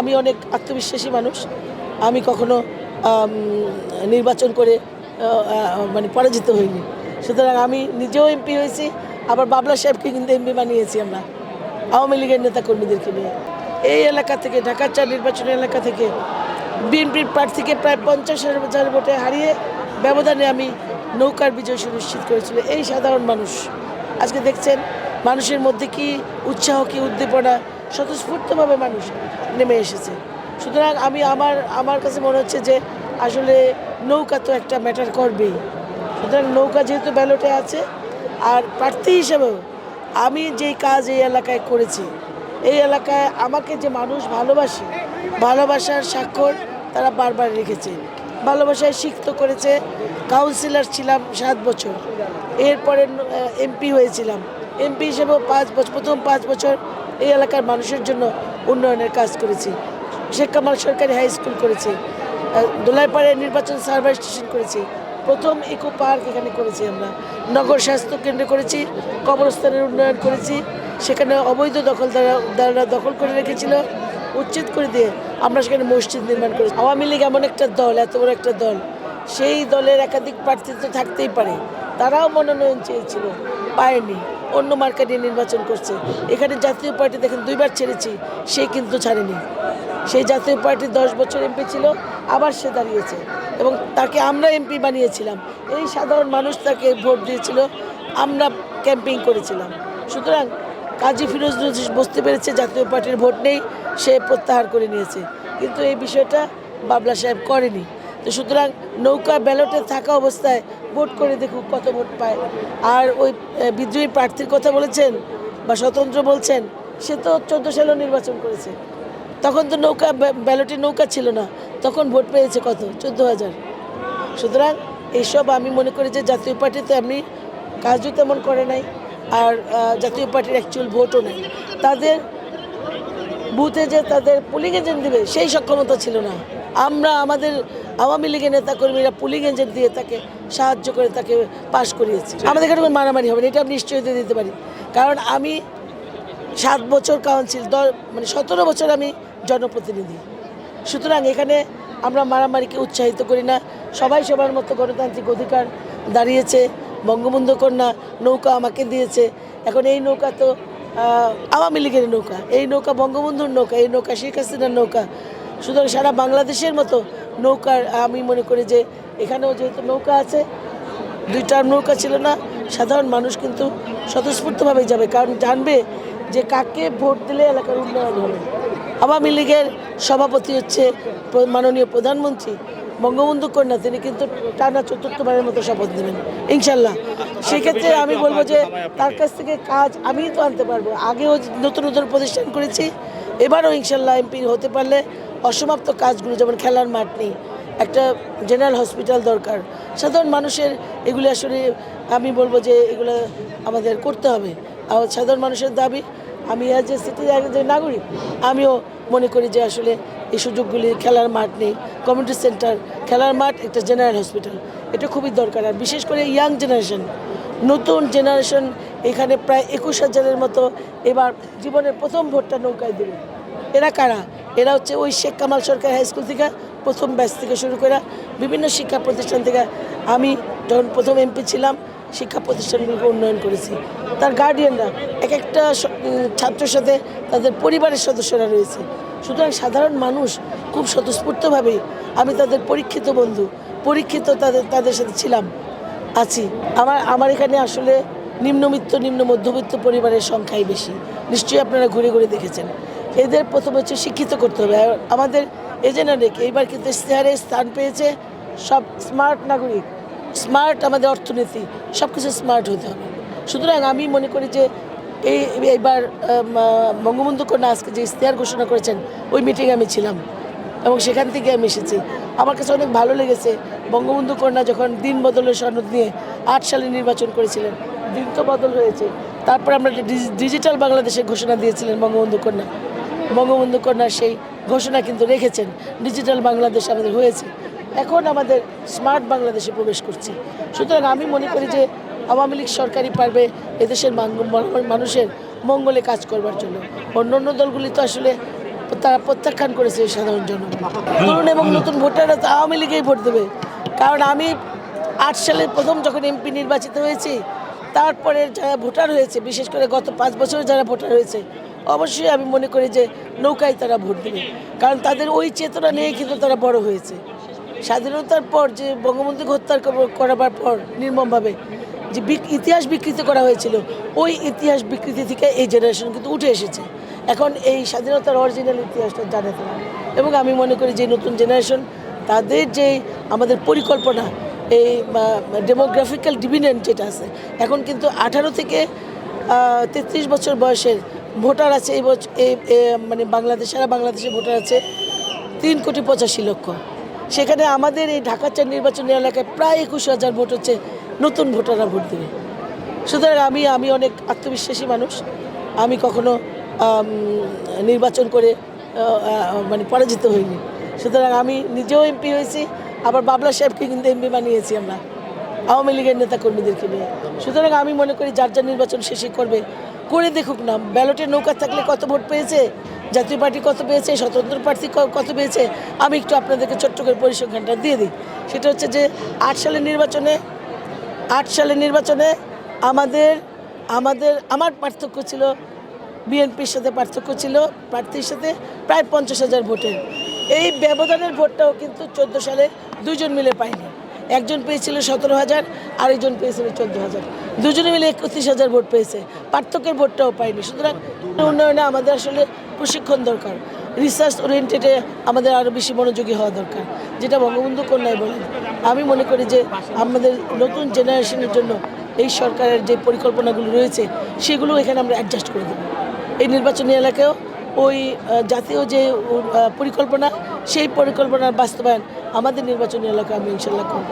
আমি অনেক আত্মবিশ্বাসী মানুষ। আমি কখনো নির্বাচন করে মানে পরাজিত হইনি। সুতরাং আমি নিজেও এমপি হয়েছি, আবার বাবলা সাহেবকে কিন্তু এমপি বানিয়েছি আমরা, আওয়ামী লীগের নেতা কর্মীদেরকে নিয়ে। এই এলাকা থেকে ঢাকার চার নির্বাচনী এলাকা থেকে বিএনপির প্রার্থীকে প্রায় পঞ্চাশ হাজার ভোটে হারিয়ে ব্যবধানে আমি নৌকার বিজয় সুনিশ্চিত করেছিল। এই সাধারণ মানুষ। আজকে দেখছেন, মানুষের মধ্যে কি উৎসাহ, কি উদ্দীপনা স্বতঃস্ফূর্তভাবে মানুষ নেমে এসেছে। সুতরাং আমি আমার আমার কাছে মনে হচ্ছে যে আসলে নৌকা তো একটা ম্যাটার করবেই। সুতরাং নৌকা যেহেতু ব্যালটে আছে, আর প্রার্থী হিসেবেও আমি যেই কাজ এই এলাকায় করেছি, এই এলাকায় আমাকে যে মানুষ ভালোবাসে, ভালোবাসার স্বাক্ষর তারা বারবার রেখেছে। ভালোবাসায় সিক্ত করেছে কাউন্সিলর ছিলাম সাত বছর। এরপরে, এমপি হয়েছিলাম। এমপি হিসেবেও পাঁচ বছর প্রথম পাঁচ বছর এই এলাকার মানুষের জন্য উন্নয়নের কাজ করেছি। শেখ কামাল সরকারি হাই স্কুল করেছি। দোলাইপাড়ে নির্বাচন সার্ভার স্টেশন করেছি। প্রথম ইকো পার্ক এখানে করেছি আমরা। নগর স্বাস্থ্য কেন্দ্র করেছি, কবরস্থানের উন্নয়ন করেছি। সেখানে অবৈধ দখলদারা দাররা দখল করে রেখেছিল। উচ্ছেদ করে দিয়ে আমরা সেখানে মসজিদ নির্মাণ করেছি। আওয়ামী লীগ এমন একটা দল, এত বড় একটা দল। সেই দলের একাধিক প্রার্থী তো থাকতেই পারে। তারাও মনোনয়ন চেয়েছিল, পায়নি। অন্য মার্কা নিয়ে নির্বাচন করছে। এখানে জাতীয় পার্টি দেখেন দুইবার ছেড়েছি, সে কিন্তু ছাড়েনি। সেই জাতীয় পার্টির দশ বছর এমপি ছিল, আবার সে দাঁড়িয়েছে। এবং তাকে আমরা এমপি বানিয়েছিলাম। এই সাধারণ মানুষ তাকে ভোট দিয়েছিল, আমরা ক্যাম্পিং করেছিলাম। সুতরাং কাজী ফিরোজ বুঝতে পেরেছে জাতীয় পার্টির ভোট নেই, সে প্রত্যাহার করে নিয়েছে। কিন্তু এই বিষয়টা বাবলা সাহেব করেনি। তো সুতরাং নৌকা ব্যালটে থাকা অবস্থায় ভোট করে দেখুক কত ভোট পায়। আর ওই বিদ্রোহী প্রার্থীর কথা বলেছেন বা স্বতন্ত্র বলছেন, সে তো চোদ্দ সালেও নির্বাচন করেছে। তখন তো নৌকা, ব্য- ব্যালটে নৌকা ছিল না। তখন ভোট পেয়েছে কত? চোদ্দ হাজার। সুতরাং এইসব আমি মনে করি যে জাতীয় পার্টিতে আমি কাজও তেমন করে নাই, আর জাতীয় পার্টির অ্যাকচুয়াল ভোটও নেই। তাদের বুথে যে তাদের পুলিং এজেন্ট দিবে, সেই সক্ষমতা ছিল না। আমরা আমাদের আওয়ামী লীগের নেতাকর্মীরা পুলিং এজেন্ট দিয়ে তাকে সাহায্য করে তাকে পাশ করিয়েছে। আমাদের এখানে কোনো মারামারি হবে না এটা আমি নিশ্চয়তা দিতে পারি। কারণ আমি সাত বছর কাউন্সিল দশ মানে সতেরো বছর আমি জনপ্রতিনিধি। সুতরাং এখানে আমরা মারামারিকে উৎসাহিত করি না। সবাই সবার মতো গণতান্ত্রিক অধিকার দাঁড়িয়েছে। বঙ্গবন্ধু কন্যা নৌকা আমাকে দিয়েছে। এখন এই নৌকা তো আওয়ামী লীগের নৌকা। এই নৌকা বঙ্গবন্ধুর নৌকা এই নৌকা শেখ হাসিনার নৌকা। সুতরাং সারা বাংলাদেশের মতো নৌকার আমি মনে করি যে এখানেও যেহেতু নৌকা আছে, দুইটা নৌকা ছিল না, সাধারণ মানুষ কিন্তু স্বতঃস্ফূর্তভাবে যাবে। কারণ জানবে যে কাকে ভোট দিলে এলাকার উন্নয়ন হবে। আওয়ামী লীগের সভাপতি হচ্ছে মাননীয় প্রধানমন্ত্রী বঙ্গবন্ধু কন্যা, তিনি কিন্তু টানা চতুর্থবারের মতো শপথ নেবেন, ইনশাল্লাহ। সেক্ষেত্রে আমি বলব যে তার কাছ থেকে কাজ আমি তো আনতে পারব। আগেও নতুন নতুন প্রতিষ্ঠান করেছি এবারও ইনশাল্লাহ এমপি হতে পারলে অসমাপ্ত কাজগুলো, যেমন খেলার মাঠ নেই, একটা জেনারেল হসপিটাল দরকার। সাধারণ মানুষের এগুলো আসলে আমি বলব যে এগুলো আমাদের করতে হবে। আর সাধারণ মানুষের দাবি, আমি অ্যাজ এ সিটি নাগরিক, আমিও মনে করি যে আসলে এই সুযোগগুলি খেলার মাঠ নেই। কমিউনিটি সেন্টার খেলার মাঠ, একটা জেনারেল হসপিটাল এটা খুবই দরকার। আর বিশেষ করে ইয়াং জেনারেশন নতুন জেনারেশন এখানে প্রায় একুশ হাজারের মতো এবার জীবনের প্রথম ভোটটা নৌকায় দেবে। এরা কারা? এরা হচ্ছে ওই শেখ কামাল সরকার হাই স্কুল থেকে প্রথম ব্যাচ থেকে শুরু করে বিভিন্ন শিক্ষা প্রতিষ্ঠান থেকে। আমি যখন প্রথম এমপি ছিলাম, শিক্ষা প্রতিষ্ঠানগুলোকে উন্নয়ন করেছি। তার গার্ডিয়ানরা এক একটা ছাত্রের সাথে তাদের পরিবারের সদস্যরা রয়েছে। সুতরাং সাধারণ মানুষ খুব স্বতঃস্ফূর্তভাবেই আমি তাদের পরীক্ষিত বন্ধু, পরীক্ষিত তাদের তাদের সাথে ছিলাম, আছি। আমার আমার এখানে আসলে নিম্নবিত্ত, নিম্ন মধ্যবিত্ত পরিবারের সংখ্যাই বেশি। নিশ্চয়ই আপনারা ঘুরে ঘুরে দেখেছেন। এদের প্রথম হচ্ছে শিক্ষিত করতে হবে। আমাদের এজেন্ট এইবার কিন্তু ইশতেহারে স্থান পেয়েছে সব স্মার্ট নাগরিক, স্মার্ট আমাদের অর্থনীতি সব কিছু স্মার্ট হতে হবে। সুতরাং আমি মনে করি যে এই এইবার বঙ্গবন্ধু কন্যা আজকে যে ইশতেহার ঘোষণা করেছেন, ওই মিটিংয়ে আমি ছিলাম এবং সেখান থেকে আমি এসেছি। আমার কাছে অনেক ভালো লেগেছে বঙ্গবন্ধু কন্যা যখন দিন বদলের সনদ নিয়ে আট সালে নির্বাচন করেছিলেন, দিন তো বদল হয়েছে। তারপর আমরা ডিজিটাল বাংলাদেশের ঘোষণা দিয়েছিলেন বঙ্গবন্ধু কন্যা। বঙ্গবন্ধু কন্যা সেই ঘোষণা কিন্তু রেখেছেন, ডিজিটাল বাংলাদেশ আমাদের হয়েছে। এখন আমাদের স্মার্ট বাংলাদেশে প্রবেশ করছি। সুতরাং আমি মনে করি যে আওয়ামী লীগ সরকারই পারবে এদেশের মানুষের মঙ্গলে কাজ করবার জন্য। অন্য অন্য দলগুলি তো আসলে তারা প্রত্যাখ্যান করেছে সাধারণ জনগণ। তরুণ এবং নতুন ভোটাররা তো আওয়ামী লীগেই ভোট দেবে। কারণ আমি আট সালে প্রথম যখন এমপি নির্বাচিত হয়েছি, তারপরে যারা ভোটার হয়েছে, বিশেষ করে গত পাঁচ বছরে যারা ভোটার হয়েছে অবশ্যই আমি মনে করি যে নৌকায় তারা ভোট দেবে। কারণ তাদের ওই চেতনা নিয়ে কিন্তু তারা বড় হয়েছে। স্বাধীনতার পর যে বঙ্গবন্ধুকে হত্যা করাবার পর নির্মমভাবে যে ইতিহাস বিকৃত করা হয়েছিল, ওই ইতিহাস বিকৃতি থেকে এই জেনারেশন কিন্তু উঠে এসেছে। এখন এই স্বাধীনতার অরিজিনাল ইতিহাসটা জানে তারা। এবং আমি মনে করি যে নতুন জেনারেশন তাদের যে আমাদের পরিকল্পনা, এই ডেমোগ্রাফিক্যাল ডিভিডেন্ট যেটা আছে, এখন কিন্তু আঠারো থেকে তেত্রিশ বছর বয়সের ভোটার আছে এই বছর এই মানে বাংলাদেশ, সারা বাংলাদেশে ভোটার আছে তিন কোটি পঁচাশি লক্ষ। সেখানে আমাদের এই ঢাকা চার নির্বাচনী এলাকায় প্রায় একুশ হাজার ভোট হচ্ছে নতুন ভোটাররা ভোট দেবে। সুতরাং আমি আমি অনেক আত্মবিশ্বাসী মানুষ। আমি কখনো নির্বাচন করে মানে পরাজিত হইনি। সুতরাং আমি নিজেও এমপি হয়েছি, আবার বাবলা সাহেবকে কিন্তু এমপি বানিয়েছি আমরা। আওয়ামী লীগের নেতা কর্মীদেরকে নিয়ে। সুতরাং আমি মনে করি যার যার নির্বাচন শেষে করবে করে দেখুক না, ব্যালটে নৌকা থাকলে কত ভোট পেয়েছে, জাতীয় পার্টি কত পেয়েছে, স্বতন্ত্র প্রার্থী কত পেয়েছে, আমি একটু আপনাদেরকে ছোট্ট করে পরিসংখ্যানটা দিয়ে দিই। সেটা হচ্ছে যে, আট সালের নির্বাচনে, আট সালের নির্বাচনে আমাদের আমাদের, আমার পার্থক্য ছিল, বিএনপির সাথে পার্থক্য ছিল, প্রার্থীর সাথে প্রায় পঞ্চাশ হাজার ভোটের। এই ব্যবধানের ভোটটাও কিন্তু চোদ্দ সালে দুজন মিলে পায়নি একজন পেয়েছিল সতেরো হাজার, আরেকজন পেয়েছিল চোদ্দ হাজার। দুজনে মিলে একত্রিশ হাজার ভোট পেয়েছে। পার্থক্যের ভোটটাও পায়নি সুতরাং উন্নয়নে আমাদের আসলে প্রশিক্ষণ দরকার। রিসার্চ ওরিয়েন্টেডে আমাদের আরও বেশি মনোযোগী হওয়া দরকার। যেটা বঙ্গবন্ধু কন্যায় বলেন। আমি মনে করি যে আমাদের নতুন জেনারেশনের জন্য এই সরকারের যে পরিকল্পনাগুলো রয়েছে, সেগুলো এখানে আমরা অ্যাডজাস্ট করে দেবো। এই নির্বাচনী এলাকায়ও ওই জাতীয় যে পরিকল্পনা, সেই পরিকল্পনার বাস্তবায়ন আমাদের নির্বাচনী এলাকায় আমি ইনশাল্লাহ করব।